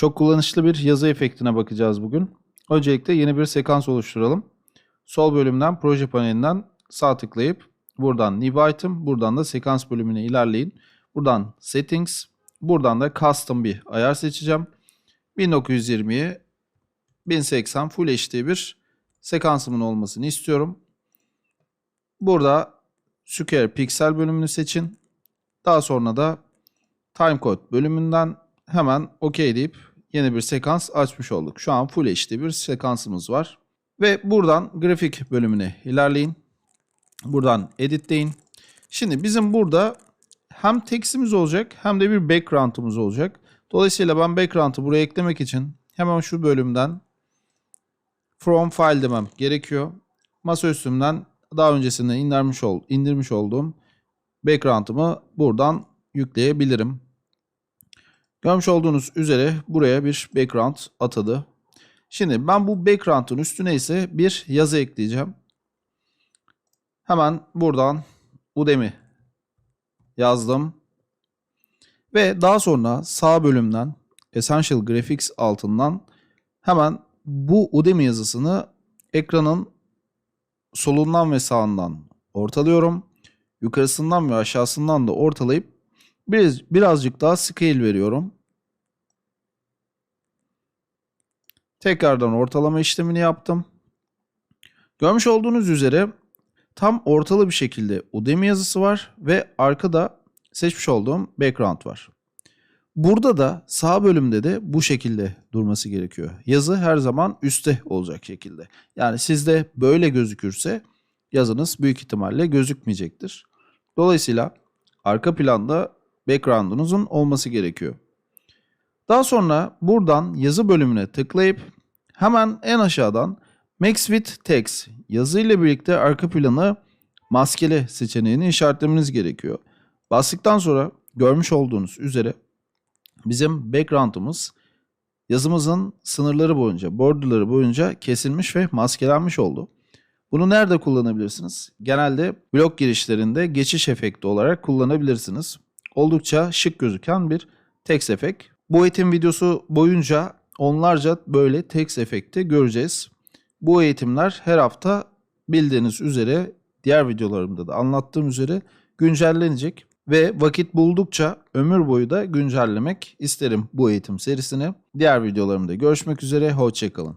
Çok kullanışlı bir yazı efektine bakacağız bugün. Öncelikle yeni bir sekans oluşturalım. Sol bölümden proje panelinden sağ tıklayıp buradan New Item, buradan da sekans bölümüne ilerleyin. Buradan Settings, buradan da Custom bir ayar seçeceğim. 1920'yi 1080 Full HD bir sekansımın olmasını istiyorum. Burada Square Pixel bölümünü seçin. Daha sonra da Timecode bölümünden hemen OK deyip yeni bir sekans açmış olduk. Şu an Full HD bir sekansımız var. Ve buradan grafik bölümüne ilerleyin. Buradan edit deyin. Şimdi bizim burada hem tekstimiz olacak hem de bir background'ımız olacak. Dolayısıyla ben background'ı buraya eklemek için hemen şu bölümden from file demem gerekiyor. Masaüstümden daha öncesinde indirmiş, ol, indirmiş olduğum background'ımı buradan yükleyebilirim. Görmüş olduğunuz üzere buraya bir background atadı. Şimdi ben bu background'ın üstüne ise bir yazı ekleyeceğim. Hemen buradan Udemy yazdım. Ve daha sonra sağ bölümden Essential Graphics altından hemen bu Udemy yazısını ekranın solundan ve sağından ortalıyorum. Yukarısından ve aşağısından da ortalayıp biraz, birazcık daha scale veriyorum. Tekrardan ortalama işlemini yaptım. Görmüş olduğunuz üzere tam ortalı bir şekilde Udemy yazısı var ve arkada seçmiş olduğum background var. Burada da sağ bölümde de bu şekilde durması gerekiyor. Yazı her zaman üstte olacak şekilde. Yani sizde böyle gözükürse yazınız büyük ihtimalle gözükmeyecektir. Dolayısıyla arka planda background'unuzun olması gerekiyor. Daha sonra buradan yazı bölümüne tıklayıp hemen en aşağıdan Max with Text yazı ile birlikte arka planı maskeli seçeneğini işaretlemeniz gerekiyor. Bastıktan sonra görmüş olduğunuz üzere bizim background'ımız yazımızın sınırları boyunca, borderları boyunca kesilmiş ve maskelenmiş oldu. Bunu nerede kullanabilirsiniz? Genelde blok girişlerinde geçiş efekti olarak kullanabilirsiniz. Oldukça şık gözüken bir text efekt. Bu eğitim videosu boyunca onlarca böyle text efekti göreceğiz. Bu eğitimler her hafta bildiğiniz üzere diğer videolarımda da anlattığım üzere güncellenecek ve vakit buldukça ömür boyu da güncellemek isterim bu eğitim serisini. Diğer videolarımda görüşmek üzere, hoşçakalın.